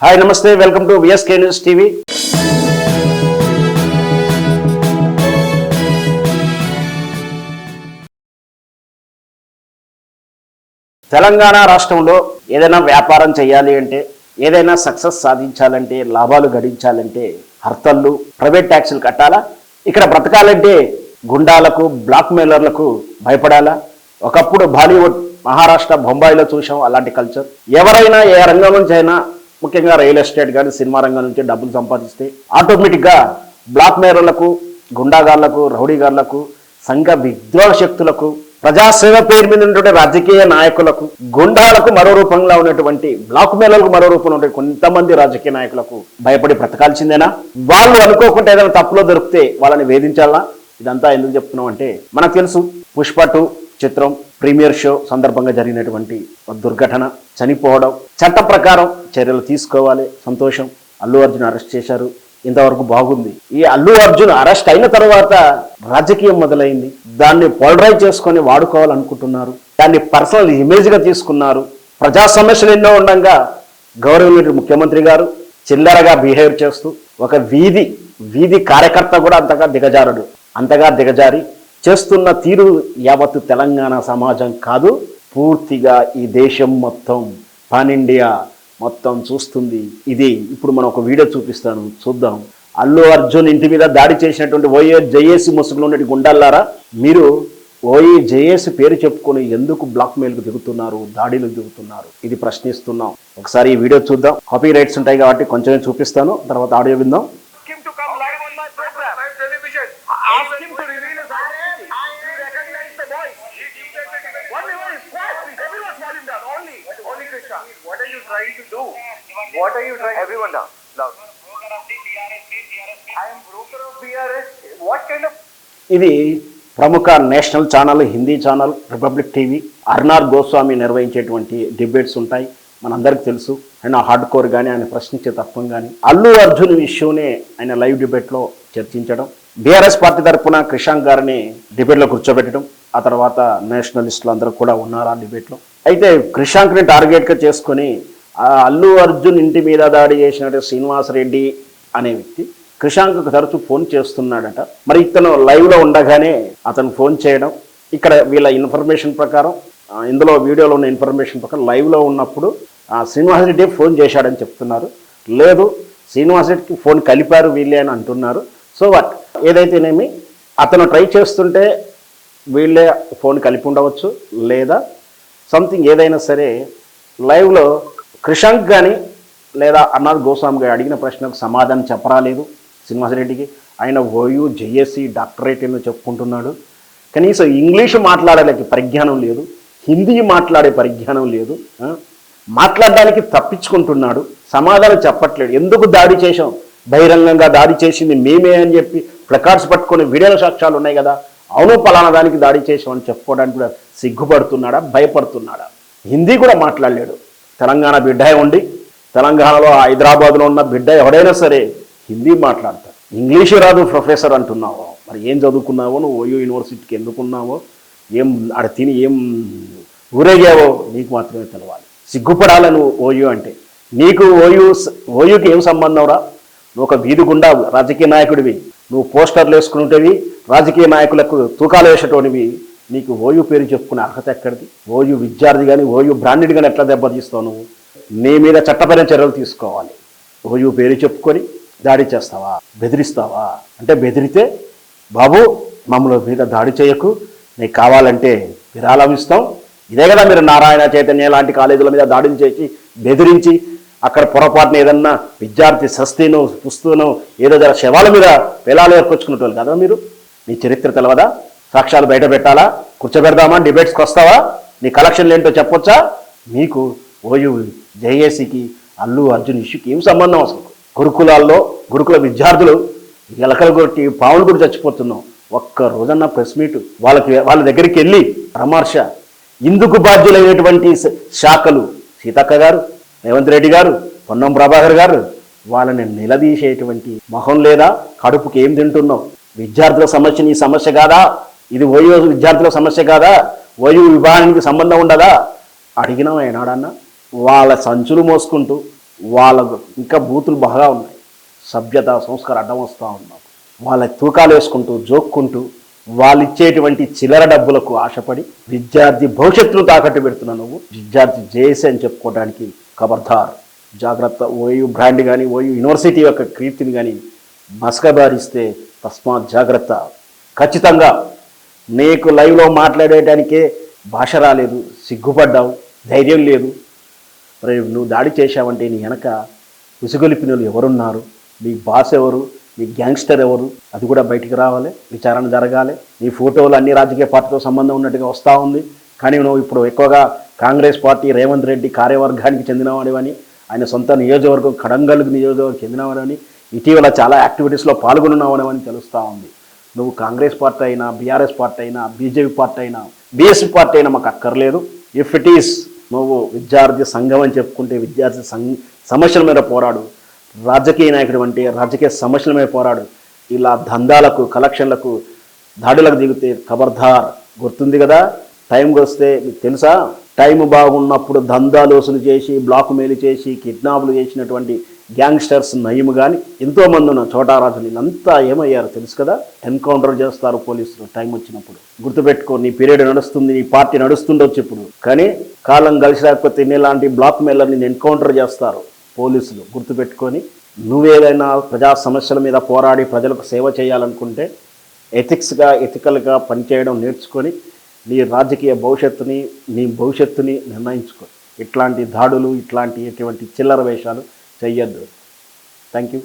Hi నమస్తే welcome to VSK news TV Telangana రాష్ట్రంలో ఏదైనా వ్యాపారం చేయాలి అంటే ఏదైనా సక్సెస్ సాధించాలంటే లాభాలు గడించాలంటే హర్తళ్ళు ప్రైవేట్ ట్యాక్సులు కట్టాలా? ఇక్కడ బ్రతకాలంటే గుండాలకు బ్లాక్ మెయిలర్లకు భయపడాలా? ఒకప్పుడు బాలీవుడ్ మహారాష్ట్ర బొంబాయిలో చూసాం అలాంటి కల్చర్. ఎవరైనా ఏ రంగం నుంచి అయినా ముఖ్యంగా రియల్ ఎస్టేట్ కానీ సినిమా రంగం నుంచి డబ్బులు సంపాదిస్తే ఆటోమేటిక్గా బ్లాక్ మేరర్లకు గుండాగాళ్ళకు రౌడీగాళ్ళకు సంఘ విద్రోహ శక్తులకు ప్రజాసేవ పేరు మీద ఉన్నటువంటి రాజకీయ నాయకులకు గుండాలకు మరో రూపంలో ఉన్నటువంటి బ్లాక్ మేళలకు మరో రూపంలో ఉండే కొంతమంది రాజకీయ నాయకులకు భయపడి బ్రతకాల్సిందేనా? వాళ్ళు అనుకోకుండా ఏదైనా తప్పులో దొరికితే వాళ్ళని వేధించాలా? ఇదంతా ఎందుకు చెప్తున్నాం అంటే మనకు తెలుసు పుష్ప టూ చిత్రం ప్రీమియర్ షో సందర్భంగా జరిగినటువంటి దుర్ఘటన చనిపోవడం చట్ట ప్రకారం చర్యలు తీసుకోవాలి. సంతోషం. అల్లు అర్జున్ అరెస్ట్ చేశారు. ఇంతవరకు బాగుంది. ఈ అల్లు అర్జున్ అరెస్ట్ అయిన తర్వాత రాజకీయం మొదలైంది. దాన్ని పోలరైజ్ చేసుకొని వాడుకోవాలనుకుంటున్నారు. దాన్ని పర్సనల్ ఇమేజ్గా తీసుకున్నారు. ప్రజా సమస్యలు ఎన్నో ఉండగా గౌరవనీయుడు ముఖ్యమంత్రి గారు చిల్లరగా బిహేవ్ చేస్తూ ఒక వీధి వీధి కార్యకర్త కూడా అంతగా దిగజారడు. అంతగా దిగజారి చేస్తున్న తీరు యావత్తు తెలంగాణ సమాజం కాదు పూర్తిగా ఈ దేశం మొత్తం పాన్ ఇండియా మొత్తం చూస్తుంది. ఇది ఇప్పుడు మనం ఒక వీడియో చూపిస్తాను చూద్దాం. అల్లు అర్జున్ ఇంటి మీద దాడి చేసినటువంటి ఓఏ జేఏసీ ముసుగులో ఉన్నటువంటి గుండల్లారా? మీరు ఓఏ జేఏసీ పేరు చెప్పుకొని ఎందుకు బ్లాక్ మెయిల్కు దిగుతున్నారు దాడిలు దిగుతున్నారు? ఇది ప్రశ్నిస్తున్నాం. ఒకసారి ఈ వీడియో చూద్దాం. కాపీ రైట్స్ ఉంటాయి కాబట్టి కొంచెమే చూపిస్తాను తర్వాత ఆడియో విందాం. To do? What are you trying? Everyone down. Loud. I am broker of BRS. What kind of ఇది ప్రముఖ national channel Hindi channel Republic TV Arnab Goswami నిర్వహించేటువంటి డిబేట్స్ ఉంటాయి మనందరికి తెలుసు ఆయన హార్డ్ కోర్ కానీ ఆయన ప్రశ్నించే తత్వం కానీ అల్లు అర్జున్ ఇష్యూనే ఆయన లైవ్ డిబేట్లో చర్చించడం బీఆర్ఎస్ పార్టీ తరఫున క్రిషాంక్ గారిని డిబేట్లో కూర్చోబెట్టడం ఆ తర్వాత నేషనలిస్టులు అందరూ కూడా ఉన్నారు ఆ డిబేట్లో అయితే క్రిషాంక్ని టార్గెట్గా చేసుకొని అల్లు అర్జున్ ఇంటి మీద దాడి చేసినట్టు శ్రీనివాస్ రెడ్డి అనే వ్యక్తి క్రిషాంక్కు తరచూ ఫోన్ చేస్తున్నాడట. మరి ఇతను లైవ్లో ఉండగానే అతను ఫోన్ చేయడం ఇక్కడ వీళ్ళ ఇన్ఫర్మేషన్ ప్రకారం ఇందులో వీడియోలో ఉన్న ఇన్ఫర్మేషన్ ప్రకారం లైవ్లో ఉన్నప్పుడు ఆ, ఫోన్ చేశాడని చెప్తున్నారు. లేదు శ్రీనివాసరెడ్డికి ఫోన్ కలిపారు వీళ్ళే అని అంటున్నారు. So what? ఏదైతేనేమి అతను ట్రై చేస్తుంటే వీళ్ళే ఫోన్ కలిపి ఉండవచ్చు లేదా సంథింగ్ ఏదైనా సరే లైవ్లో క్రిషాంక్ కానీ లేదా అన్నాథ్ గోస్వామి గారు అడిగిన ప్రశ్నకు సమాధానం చెప్పరాలేదు శ్రీనివాసరెడ్డికి. ఆయన ఓయూ జేఎస్సీ డాక్టరేట్ ఏమో చెప్పుకుంటున్నాడు. కనీసం ఇంగ్లీషు మాట్లాడడానికి పరిజ్ఞానం లేదు హిందీ మాట్లాడే పరిజ్ఞానం లేదు మాట్లాడడానికి తప్పించుకుంటున్నాడు సమాధానం చెప్పట్లేడు. ఎందుకు దాడి చేశాం? బహిరంగంగా దాడి చేసింది మేమే అని చెప్పి ప్లకార్డ్స్ పట్టుకొని వీడియోల సాక్ష్యాలు ఉన్నాయి కదా అవును పలానా దానికి దాడి చేసామని చెప్పుకోవడానికి కూడా సిగ్గుపడుతున్నాడా? భయపడుతున్నాడా? హిందీ కూడా మాట్లాడలేడు. తెలంగాణ బిడ్డ ఉండి తెలంగాణలో హైదరాబాద్లో ఉన్న బిడ్డ ఎవడైనా సరే హిందీ మాట్లాడతాడు. ఇంగ్లీషు రాదు ప్రొఫెసర్ అంటున్నావు. మరి ఏం చదువుకున్నావో నువ్వు ఓయూ యూనివర్సిటీకి ఎందుకున్నావో ఏం ఆడ తిని ఏం ఊరేగావో నీకు మాత్రమే తెలవాలి. సిగ్గుపడాలి నువ్వు ఓయూ అంటే. నీకు ఓయూ ఓయూకి ఏం సంబంధం రా? నువ్వు ఒక వీధి గుండా రాజకీయ నాయకుడివి. నువ్వు పోస్టర్లు వేసుకుంటేవి రాజకీయ నాయకులకు తూకాలు వేసేటోనివి నీకు ఓయూ పేరు చెప్పుకునే అర్హత ఎక్కడిది? ఓయూ విద్యార్థి కానీ ఓయూ బ్రాండెడ్ కానీ ఎట్లా దెబ్బతీస్తావు నువ్వు? నీ మీద చట్టపరమైన చర్యలు తీసుకోవాలి. ఓయూ పేరు చెప్పుకొని దాడి చేస్తావా? బెదిరిస్తావా? అంటే బెదిరితే బాబు మమ్మల్ని మీద దాడి చేయకు. నీకు కావాలంటే విరాళం ఇస్తాం. ఇదే కదా మీరు నారాయణ చైతన్య లాంటి కాలేజీల మీద దాడులు చేసి బెదిరించి అక్కడ పొరపాటున ఏదన్నా విద్యార్థి సస్తీను పుస్తూను ఏదో జర శవాల మీద వేలాలు ఏర్పరచుకునేటోళ్ళు కదా మీరు? నీ చరిత్ర తెలవదా? సాక్ష్యాలు బయట పెట్టాలా? కూర్చోబెడదామా? డిబేట్స్కి వస్తావా? నీ కలెక్షన్లు ఏంటో చెప్పొచ్చా? మీకు ఓయూ జేఏసీకి అల్లు అర్జున్ ఇష్యూకి ఏం సంబంధం అసలు? గురుకులాల్లో గురుకుల విద్యార్థులు ఎలకలు కొట్టి పావులు కూడా చచ్చిపోతున్నాం. ఒక్క రోజన్న ప్రెస్ మీట్ వాళ్ళకి వాళ్ళ దగ్గరికి వెళ్ళి పరామర్శ. ఇందుకు బాధ్యులైనటువంటి శాఖలు సీతక్క గారు రేవంత్ రెడ్డి గారు పొన్నం ప్రభాకర్ గారు వాళ్ళని నిలదీసేటువంటి మొహం లేదా? కడుపుకి ఏం తింటున్నావు విద్యార్థుల సమస్య నీ సమస్య కాదా? ఇది ఓయూ విద్యార్థుల సమస్య కాదా? ఓయూ విభాగానికి సంబంధం ఉండదా? అడిగినాం ఏనాడన్న. వాళ్ళ సంచులు మోసుకుంటూ వాళ్ళకు ఇంకా బూతులు బాగా ఉన్నాయి. సభ్యత సంస్కారం అడ్డం వస్తూ ఉన్నాం. వాళ్ళ తూకాలు వేసుకుంటూ జోక్కుంటూ వాళ్ళు ఇచ్చేటువంటి చిల్లర డబ్బులకు ఆశపడి విద్యార్థి భవిష్యత్తును తాకట్టు పెడుతున్నా నువ్వు. విద్యార్థి జేఏసీ అని చెప్పుకోవడానికి ఖబర్దార్ జాగ్రత్త. ఓయూ బ్రాండ్ కానీ ఓయూ యూనివర్సిటీ యొక్క కీర్తిని కానీ మసకబారిస్తే తస్మాత్ జాగ్రత్త. ఖచ్చితంగా నీకు లైవ్లో మాట్లాడేటానికే భాష రాలేదు సిగ్గుపడ్డావు ధైర్యం లేదు. మరి నువ్వు దాడి చేశావంటే నీ వెనక ఉసుగొలిపినలు ఎవరున్నారు? నీ బాస్ ఎవరు? నీ గ్యాంగ్స్టర్ ఎవరు? అది కూడా బయటికి రావాలి విచారణ జరగాలి. నీ ఫోటోలు అన్ని రాజకీయ పార్టీతో సంబంధం ఉన్నట్టుగా వస్తూ ఉంది. కానీ నువ్వు ఇప్పుడు ఎక్కువగా కాంగ్రెస్ పార్టీ రేవంత్ రెడ్డి కార్యవర్గానికి చెందినవాడివని ఆయన సొంత నియోజకవర్గం కడంగల్ నియోజకవర్గం చెందినవాడని ఇటీవల చాలా యాక్టివిటీస్లో పాల్గొన్నావని తెలుస్తూ ఉంది. నువ్వు కాంగ్రెస్ పార్టీ అయినా బీఆర్ఎస్ పార్టీ అయినా బీజేపీ పార్టీ అయినా బీఎస్పీ పార్టీ అయినా మాకు అక్కర్లేదు. ఇఫ్ ఇట్ ఈస్ నువ్వు విద్యార్థి సంఘం అని చెప్పుకుంటే విద్యార్థి సం సమస్యల మీద పోరాడు. రాజకీయ నాయకుడు అంటే రాజకీయ సమస్యల మీద పోరాడు. ఇలా దందాలకు కలెక్షన్లకు దాడులకు దిగితే ఖబర్దార్ గుర్తుంది కదా? టైంకి వస్తే మీకు తెలుసా? టైం బాగున్నప్పుడు దందాలు చేసి బ్లాక్ మెయిల్ చేసి కిడ్నాప్లు చేసినటువంటి గ్యాంగ్స్టర్స్ నయము కానీ ఎంతోమంది ఉన్న చోటారాజులు వీళ్ళంతా ఏమయ్యారు తెలుసు కదా? ఎన్కౌంటర్ చేస్తారు పోలీసులు టైం వచ్చినప్పుడు. గుర్తుపెట్టుకో నీ పీరియడ్ నడుస్తుంది నీ పార్టీ నడుస్తుండొచ్చు ఇప్పుడు. కానీ కాలం కలిసి రాకపోతే నీలాంటి బ్లాక్ మెయిలర్ని ఎన్కౌంటర్ చేస్తారు పోలీసులు. గుర్తుపెట్టుకొని నువ్వేదైనా ప్రజా సమస్యల మీద పోరాడి ప్రజలకు సేవ చేయాలనుకుంటే ఎథిక్స్గా ఎథికల్గా పనిచేయడం నేర్చుకొని నీ రాజకీయ భవిష్యత్తుని నీ భవిష్యత్తుని నిర్ణయించుకో. ఇట్లాంటి దాడులు ఇట్లాంటి ఎటువంటి చిల్లర వేషాలు ಸೈಯದ್ ಥ್ಯಾಂಕ್ ಯು